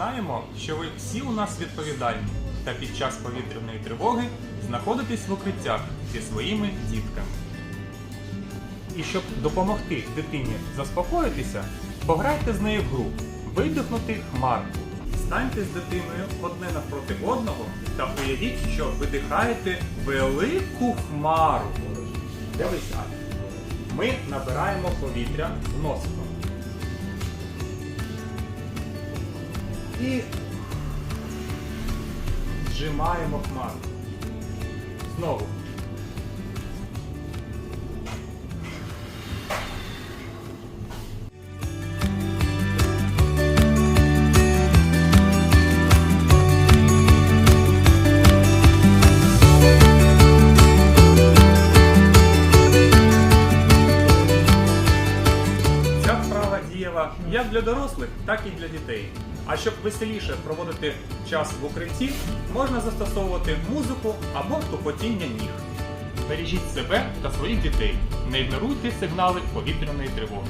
знаємо, що ви всі у нас відповідальні та під час повітряної тривоги знаходитесь в укриттях зі своїми дітками. І щоб допомогти дитині заспокоїтися, пограйте з нею в гру видихнути хмарку. Станьте з дитиною одне навпроти одного та уявіть, що видихаєте велику хмару. Дивись. Ми набираємо повітря носиком. І зжимаємо хмару. Знову. Як для дорослих, так і для дітей. А щоб веселіше проводити час в укритті, можна застосовувати музику або тупотіння ніг. Бережіть себе та своїх дітей. Не ігноруйте сигнали повітряної тривоги.